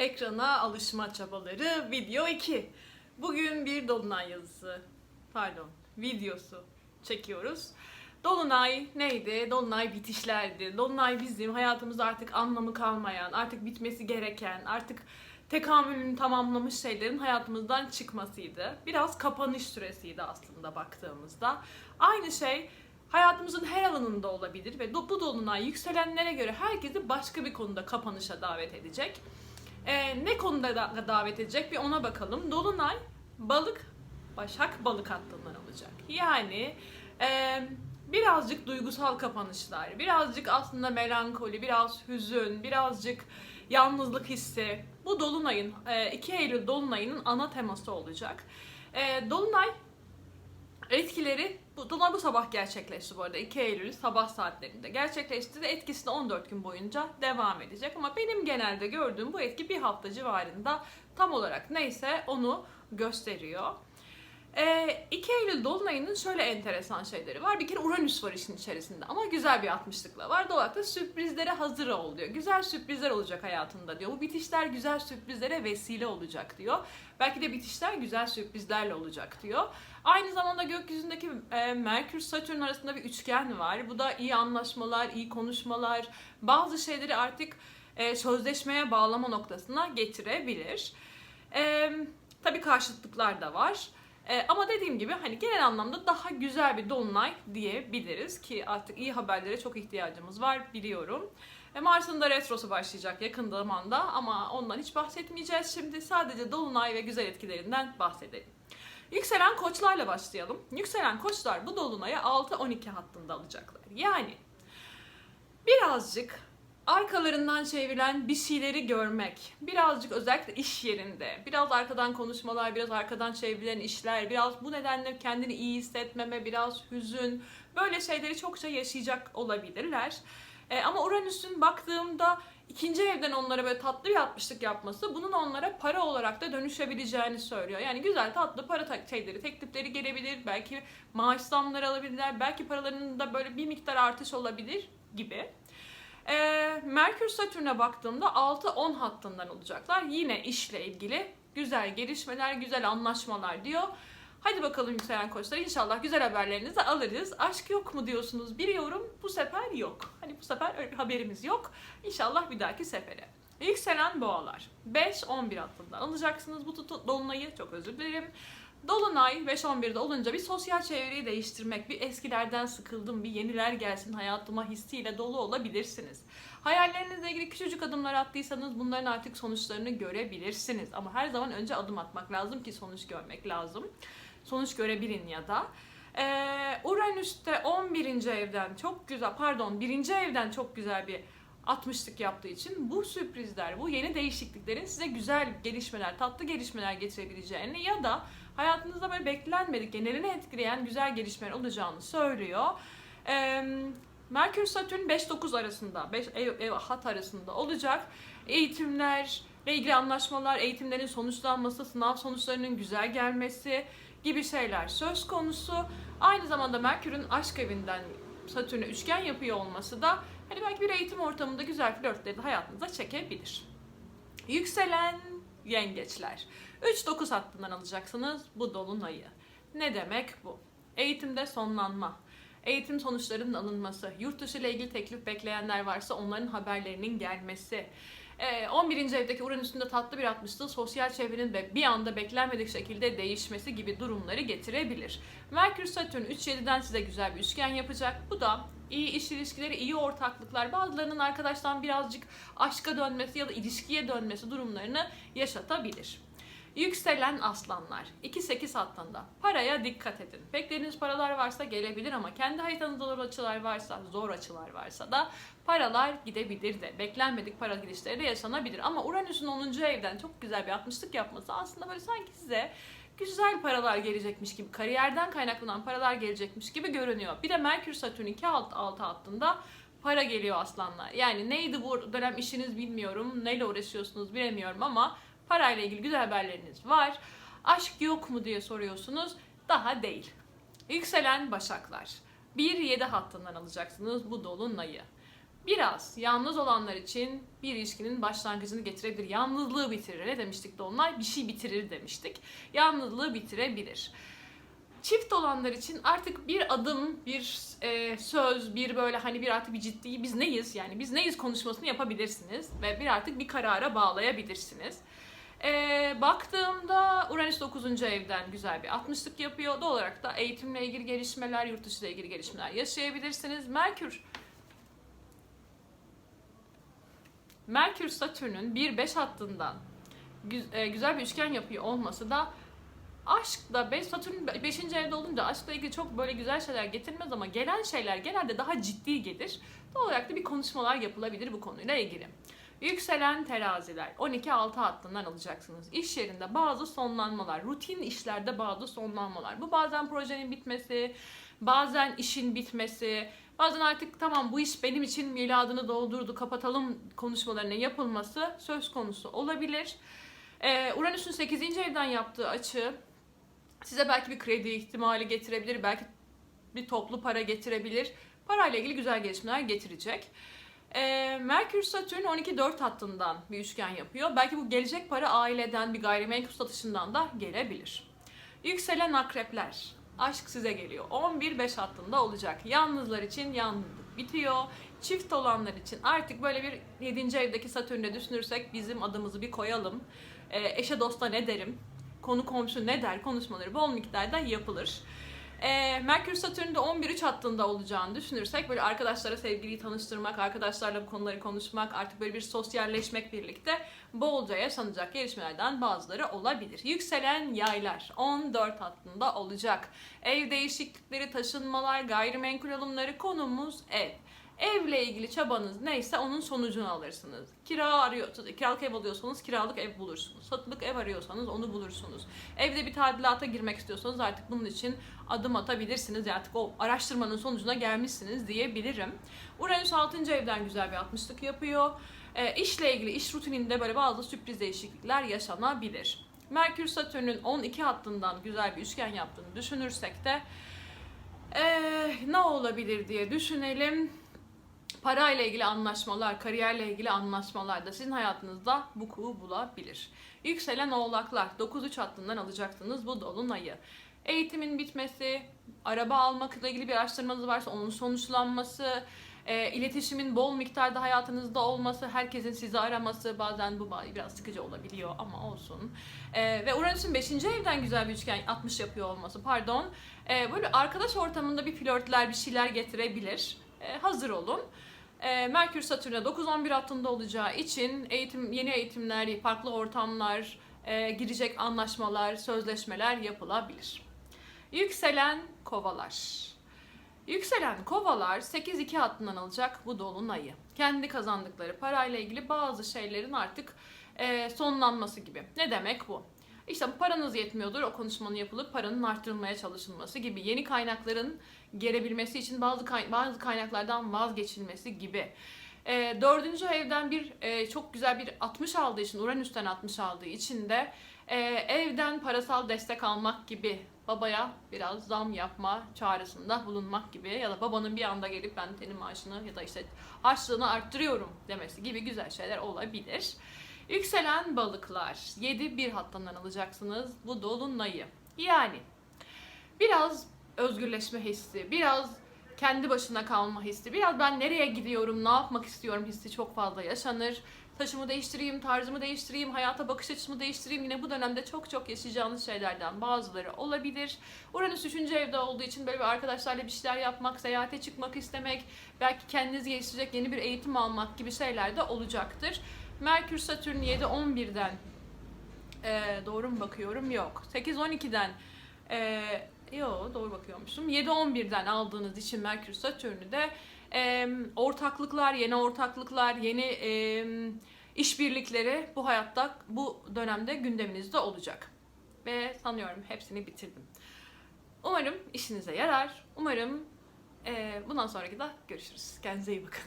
Ekrana alışma çabaları video 2. Bugün bir dolunay yazısı, pardon videosu çekiyoruz. Dolunay neydi? Dolunay bitişlerdi. Dolunay bizim hayatımızda artık anlamı kalmayan, artık bitmesi gereken, artık tekamülünü tamamlamış şeylerin hayatımızdan çıkmasıydı. Biraz kapanış süresiydi aslında baktığımızda. Aynı şey hayatımızın her alanında olabilir ve bu dolunay yükselenlere göre herkesi başka bir konuda kapanışa davet edecek. Ee, ne konuda da- davet edecek bir ona bakalım. Dolunay balık, başak balık hattından olacak. Yani e, birazcık duygusal kapanışlar, birazcık aslında melankoli, biraz hüzün, birazcık yalnızlık hissi. Bu dolunayın, e, 2 Eylül dolunayının ana teması olacak. E, dolunay etkileri bu, dolunay bu sabah gerçekleşti bu arada. 2 Eylül sabah saatlerinde. Gerçekleşti ve etkisi de 14 gün boyunca devam edecek. Ama benim genelde gördüğüm bu etki bir hafta civarında tam olarak neyse onu gösteriyor. Ee, 2 Eylül Dolunay'ının şöyle enteresan şeyleri var. Bir kere Uranüs var işin içerisinde ama güzel bir 60'lıkla var. Olarak da sürprizlere hazır ol diyor. Güzel sürprizler olacak hayatında diyor. Bu bitişler güzel sürprizlere vesile olacak diyor. Belki de bitişler güzel sürprizlerle olacak diyor. Aynı zamanda gökyüzündeki e, Merkür Satürn arasında bir üçgen var. Bu da iyi anlaşmalar, iyi konuşmalar, bazı şeyleri artık e, sözleşmeye bağlama noktasına getirebilir. E, tabii karşıtlıklar da var. E, ama dediğim gibi hani genel anlamda daha güzel bir dolunay diyebiliriz ki artık iyi haberlere çok ihtiyacımız var biliyorum. E, Mars'ın da retrosu başlayacak yakın zamanda ama ondan hiç bahsetmeyeceğiz şimdi. Sadece dolunay ve güzel etkilerinden bahsedelim. Yükselen koçlarla başlayalım. Yükselen koçlar bu dolunayı 6-12 hattında alacaklar. Yani birazcık arkalarından çevrilen bir şeyleri görmek, birazcık özellikle iş yerinde, biraz arkadan konuşmalar, biraz arkadan çevrilen işler, biraz bu nedenle kendini iyi hissetmeme, biraz hüzün, böyle şeyleri çokça yaşayacak olabilirler. E, ama Uranüs'ün baktığımda ikinci evden onlara böyle tatlı bir atmışlık yapması bunun onlara para olarak da dönüşebileceğini söylüyor. Yani güzel tatlı para ta- şeyleri, teklifleri gelebilir, belki maaş zamları alabilirler, belki paralarında böyle bir miktar artış olabilir gibi. Ee, Merkür Satürn'e baktığımda 6-10 hattından olacaklar. Yine işle ilgili güzel gelişmeler, güzel anlaşmalar diyor. Hadi bakalım yükselen koçlar inşallah güzel haberlerinizi alırız. Aşk yok mu diyorsunuz biliyorum. Bu sefer yok. Hani bu sefer haberimiz yok. İnşallah bir dahaki sefere. Yükselen boğalar. 5-11 hattından alacaksınız bu dolunayı. Çok özür dilerim. Dolunay 5-11'de olunca bir sosyal çevreyi değiştirmek, bir eskilerden sıkıldım, bir yeniler gelsin hayatıma hissiyle dolu olabilirsiniz. Hayallerinizle ilgili küçücük adımlar attıysanız bunların artık sonuçlarını görebilirsiniz. Ama her zaman önce adım atmak lazım ki sonuç görmek lazım. Sonuç görebilin ya da. Ee, Uranüs'te 11. evden çok güzel, pardon 1. evden çok güzel bir 60'lık yaptığı için bu sürprizler, bu yeni değişikliklerin size güzel gelişmeler, tatlı gelişmeler getirebileceğini ya da hayatınızda böyle beklenmedik, genelini etkileyen güzel gelişmeler olacağını söylüyor. Ee, Merkür Satürn 5-9 arasında, 5 ev, hat arasında olacak. Eğitimlerle ilgili anlaşmalar, eğitimlerin sonuçlanması, sınav sonuçlarının güzel gelmesi gibi şeyler söz konusu. Aynı zamanda Merkür'ün aşk evinden Satürn'e üçgen yapıyor olması da hani belki bir eğitim ortamında güzel flörtleri de hayatınıza çekebilir. Yükselen yengeçler. 3-9 hattından alacaksınız bu dolunayı. Ne demek bu? Eğitimde sonlanma, eğitim sonuçlarının alınması, yurt dışı ile ilgili teklif bekleyenler varsa onların haberlerinin gelmesi, ee, 11. evdeki Uranüs'ün de tatlı bir atmışlığı sosyal çevrenin de bir anda beklenmedik şekilde değişmesi gibi durumları getirebilir. Merkür Satürn 3-7'den size güzel bir üçgen yapacak. Bu da iyi iş ilişkileri, iyi ortaklıklar, bazılarının arkadaştan birazcık aşka dönmesi ya da ilişkiye dönmesi durumlarını yaşatabilir. Yükselen aslanlar 2-8 hattında paraya dikkat edin. Beklediğiniz paralar varsa gelebilir ama kendi haritanızda zor açılar varsa, zor açılar varsa da paralar gidebilir de. Beklenmedik para gidişleri de yaşanabilir. Ama Uranüs'ün 10. evden çok güzel bir 60'lık yapması aslında böyle sanki size güzel paralar gelecekmiş gibi, kariyerden kaynaklanan paralar gelecekmiş gibi görünüyor. Bir de Merkür Satürn 2 alt, altı hattında para geliyor aslanlar. Yani neydi bu dönem işiniz bilmiyorum, neyle uğraşıyorsunuz bilemiyorum ama parayla ilgili güzel haberleriniz var. Aşk yok mu diye soruyorsunuz. Daha değil. Yükselen Başaklar. 1-7 hattından alacaksınız bu dolunayı. Biraz yalnız olanlar için bir ilişkinin başlangıcını getirebilir. Yalnızlığı bitirir. Ne demiştik Dolunay? Bir şey bitirir demiştik. Yalnızlığı bitirebilir. Çift olanlar için artık bir adım, bir e, söz, bir böyle hani bir artık bir ciddi biz neyiz yani biz neyiz konuşmasını yapabilirsiniz ve bir artık bir karara bağlayabilirsiniz. E, baktığımda Uranüs 9. evden güzel bir 60'lık yapıyor. Doğal olarak da eğitimle ilgili gelişmeler, yurt dışı ile ilgili gelişmeler yaşayabilirsiniz. Merkür Merkür Satürn'ün 1-5 hattından e, güzel bir üçgen yapıyor olması da aşkla 5 Satürn 5. evde olunca aşkla ilgili çok böyle güzel şeyler getirmez ama gelen şeyler genelde daha ciddi gelir. Doğal olarak da bir konuşmalar yapılabilir bu konuyla ilgili. Yükselen teraziler 12-6 hattından alacaksınız. İş yerinde bazı sonlanmalar, rutin işlerde bazı sonlanmalar. Bu bazen projenin bitmesi, bazen işin bitmesi, bazen artık tamam bu iş benim için miladını doldurdu kapatalım konuşmalarının yapılması söz konusu olabilir. Ee, Uranüs'ün 8. evden yaptığı açı size belki bir kredi ihtimali getirebilir, belki bir toplu para getirebilir. Parayla ilgili güzel gelişmeler getirecek. Ee, Merkür Satürn 12-4 hattından bir üçgen yapıyor. Belki bu gelecek para aileden bir gayrimenkul satışından da gelebilir. Yükselen akrepler. Aşk size geliyor. 11-5 hattında olacak. Yalnızlar için yalnızlık bitiyor. Çift olanlar için artık böyle bir 7. evdeki Satürn'de düşünürsek bizim adımızı bir koyalım. Ee, eşe dosta ne derim? Konu komşu ne der? Konuşmaları bol miktarda yapılır. Ee, Merkür Satürn'de 11-3 hattında olacağını düşünürsek böyle arkadaşlara sevgiliyi tanıştırmak, arkadaşlarla bu konuları konuşmak, artık böyle bir sosyalleşmek birlikte bolca yaşanacak gelişmelerden bazıları olabilir. Yükselen yaylar 14 hattında olacak. Ev değişiklikleri, taşınmalar, gayrimenkul alımları konumuz ev. Evle ilgili çabanız neyse onun sonucunu alırsınız. Kira arıyorsanız, kiralık ev alıyorsanız kiralık ev bulursunuz. Satılık ev arıyorsanız onu bulursunuz. Evde bir tadilata girmek istiyorsanız artık bunun için adım atabilirsiniz. Artık o araştırmanın sonucuna gelmişsiniz diyebilirim. Uranüs 6. evden güzel bir 60'lık yapıyor. E, işle ilgili iş rutininde böyle bazı sürpriz değişiklikler yaşanabilir. Merkür Satürn'ün 12 hattından güzel bir üçgen yaptığını düşünürsek de e, ne olabilir diye düşünelim parayla ilgili anlaşmalar, kariyerle ilgili anlaşmalar da sizin hayatınızda vuku bulabilir. Yükselen oğlaklar 9-3 hattından alacaksınız bu dolunayı. Eğitimin bitmesi, araba almakla ilgili bir araştırmanız varsa onun sonuçlanması, e, iletişimin bol miktarda hayatınızda olması, herkesin sizi araması bazen bu biraz sıkıcı olabiliyor ama olsun. E, ve Uranüs'ün 5. evden güzel bir üçgen 60 yapıyor olması pardon. E, böyle arkadaş ortamında bir flörtler bir şeyler getirebilir. E, hazır olun. E, Merkür Satürn'e 9-11 hattında olacağı için eğitim, yeni eğitimler, farklı ortamlar, e, girecek anlaşmalar, sözleşmeler yapılabilir. Yükselen kovalar. Yükselen kovalar 8-2 hattından alacak bu dolunayı. Kendi kazandıkları parayla ilgili bazı şeylerin artık e, sonlanması gibi. Ne demek bu? İşte paranız yetmiyordur, o konuşmanın yapılıp paranın arttırılmaya çalışılması gibi. Yeni kaynakların gelebilmesi için bazı bazı kaynaklardan vazgeçilmesi gibi. E, dördüncü evden bir e, çok güzel bir 60 aldığı için, Uranüs'ten 60 aldığı için de e, evden parasal destek almak gibi babaya biraz zam yapma çağrısında bulunmak gibi ya da babanın bir anda gelip ben senin maaşını ya da işte harçlığını arttırıyorum demesi gibi güzel şeyler olabilir. Yükselen balıklar 7-1 hattandan alacaksınız bu dolunayı. Yani biraz özgürleşme hissi, biraz kendi başına kalma hissi, biraz ben nereye gidiyorum, ne yapmak istiyorum hissi çok fazla yaşanır. Taşımı değiştireyim, tarzımı değiştireyim, hayata bakış açımı değiştireyim. Yine bu dönemde çok çok yaşayacağınız şeylerden bazıları olabilir. Uranüs 3. evde olduğu için böyle bir arkadaşlarla bir şeyler yapmak, seyahate çıkmak istemek, belki kendinizi geliştirecek yeni bir eğitim almak gibi şeyler de olacaktır. Merkür Satürn 7-11'den e, doğru mu bakıyorum? Yok. 8-12'den e, Yo doğru bakıyormuşum. 7-11'den aldığınız için Merkür Satürn'ü de e, ortaklıklar, yeni ortaklıklar, yeni e, işbirlikleri bu hayatta bu dönemde gündeminizde olacak. Ve sanıyorum hepsini bitirdim. Umarım işinize yarar. Umarım e, bundan sonraki de görüşürüz. Kendinize iyi bakın.